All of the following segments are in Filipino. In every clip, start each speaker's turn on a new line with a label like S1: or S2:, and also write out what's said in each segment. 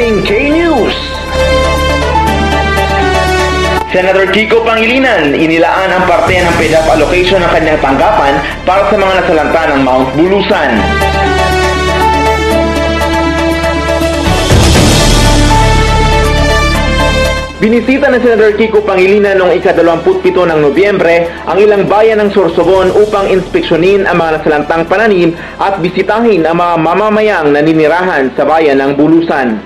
S1: Ating K-News. Senator Kiko Pangilinan, inilaan ang parte ng PEDAP allocation ng kanyang tanggapan para sa mga nasalanta ng Mount Bulusan. Binisita ni Senator Kiko Pangilinan noong ika-27 ng Nobyembre ang ilang bayan ng Sorsogon upang inspeksyonin ang mga nasalantang pananim at bisitahin ang mga mamamayang naninirahan sa bayan ng Bulusan.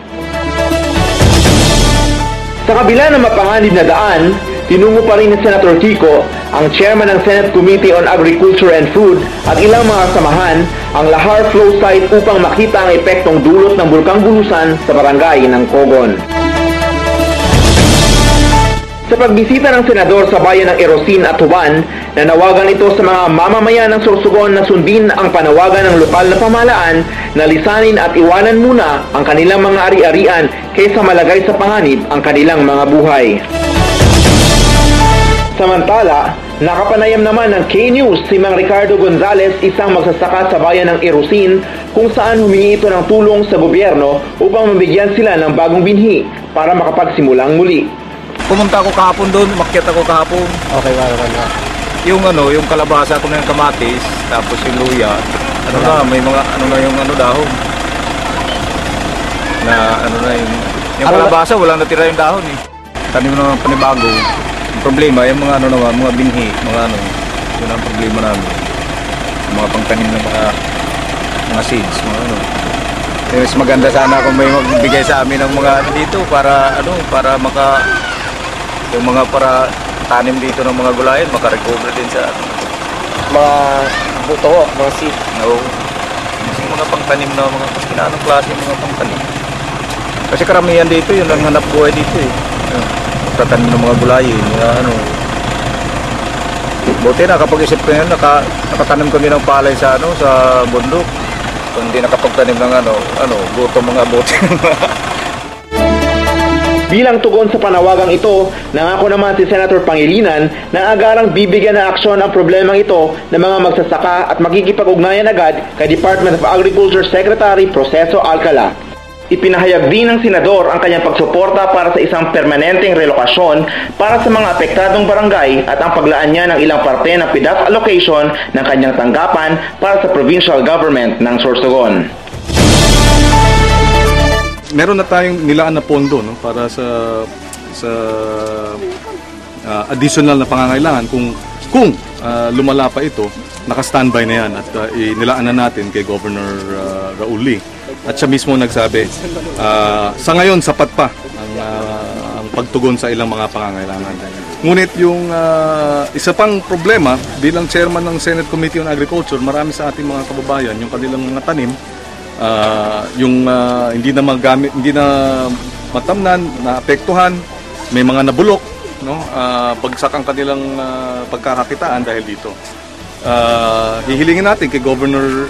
S1: Sa kabila ng mapanganib na daan, tinungo pa rin ni Senator Kiko, ang chairman ng Senate Committee on Agriculture and Food at ilang mga samahan ang Lahar Flow Site upang makita ang epektong dulot ng Bulkang Bulusan sa barangay ng Kogon. Sa pagbisita ng senador sa bayan ng Erosin at Tuban, nanawagan ito sa mga mamamayan ng Sorsogon na sundin ang panawagan ng lokal na pamahalaan na lisanin at iwanan muna ang kanilang mga ari-arian kaysa malagay sa panganib ang kanilang mga buhay. Samantala, nakapanayam naman ng K-News si Mang Ricardo Gonzales, isang magsasaka sa bayan ng Erosin, kung saan humingi ito ng tulong sa gobyerno upang mabigyan sila ng bagong binhi para makapagsimulang muli.
S2: Pumunta ako kahapon doon, umakyat ako kahapon.
S3: Okay, wala wala.
S2: Yung ano, yung kalabasa ko na yung kamatis, tapos yung luya. Ano na, may mga ano na yung ano dahon. Na ano na yung yung
S3: Ano-
S2: kalabasa, walang natira yung dahon eh. Tanim na ng panibago. Yung problema, yung mga ano naman, mga binhi, mga ano, yun ang problema namin. Yung mga pangtanim ng mga mga seeds, mga ano. Eh, Mas maganda sana kung may magbigay sa amin ng mga ano dito para ano, para maka yung mga para tanim dito ng mga gulayan, makarecover din sa.
S3: Mga buto, mga seed.
S2: No. Kasi mga pangtanim na mga kung anong klase ng mga pangtanim. Kasi karamihan dito, yun ang hanap buhay dito eh. Tatanim ng mga gulay, mga ano. Buti na kapag isip ko yun, naka, nakatanim kami ng palay sa ano, sa bundok. Kung hindi nakapagtanim ng ano, ano, gutom mga buti.
S1: Bilang tugon sa panawagang ito, nangako naman si Senator Pangilinan na agarang bibigyan ng aksyon ang problemang ito ng mga magsasaka at makikipag-ugnayan agad kay Department of Agriculture Secretary Proceso Alcala. Ipinahayag din ng senador ang kanyang pagsuporta para sa isang permanenteng relokasyon para sa mga apektadong barangay at ang paglaan niya ng ilang parte ng PDAF allocation ng kanyang tanggapan para sa provincial government ng Sorsogon.
S4: Meron na tayong nilaan na pondo no para sa sa ah, additional na pangangailangan kung kung ah, lumala pa ito naka-standby na yan at ah, inilaan na natin kay Governor ah, Raul Lee. At siya mismo nagsabi ah, sa ngayon sapat pa ang ah, ang pagtugon sa ilang mga pangangailangan. Ngunit yung ah, isa pang problema bilang chairman ng Senate Committee on Agriculture marami sa ating mga kababayan yung kanilang mga tanim Ah, yung ah, hindi na magamit, hindi na matamnan, naapektuhan, may mga nabulok, no? Ah, bagsak ang kanilang ah, pagkakakitaan dahil dito. Ah, hihilingin natin kay Governor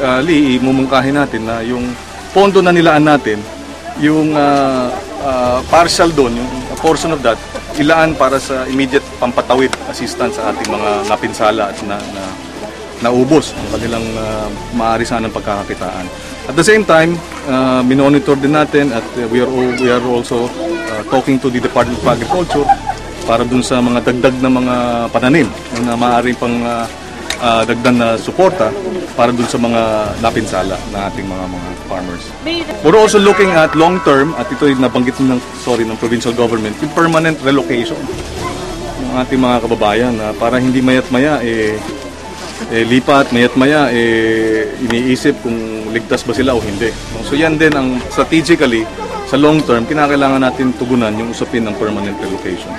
S4: ah, Lee, imumungkahin natin na yung pondo na nilaan natin, yung ah, ah, partial doon, yung portion of that, ilaan para sa immediate pampatawid assistance sa ating mga napinsala at na, na naubos ang kanilang uh, maaari sanang pagkakakitaan. At the same time, uh, minonitor din natin at uh, we are al- we are also uh, talking to the Department of Agriculture para dun sa mga dagdag na mga pananim na maaaring pang uh, uh, dagdag na suporta para dun sa mga napinsala na ating mga mga farmers. We're also looking at long term at ito yung nabanggit ng sorry ng provincial government, yung permanent relocation ng ating mga kababayan na para hindi mayat maya eh eh, lipat, mayat maya, eh, iniisip kung ligtas ba sila o hindi. So yan din ang strategically, sa long term, kinakailangan natin tugunan yung usapin ng permanent relocation.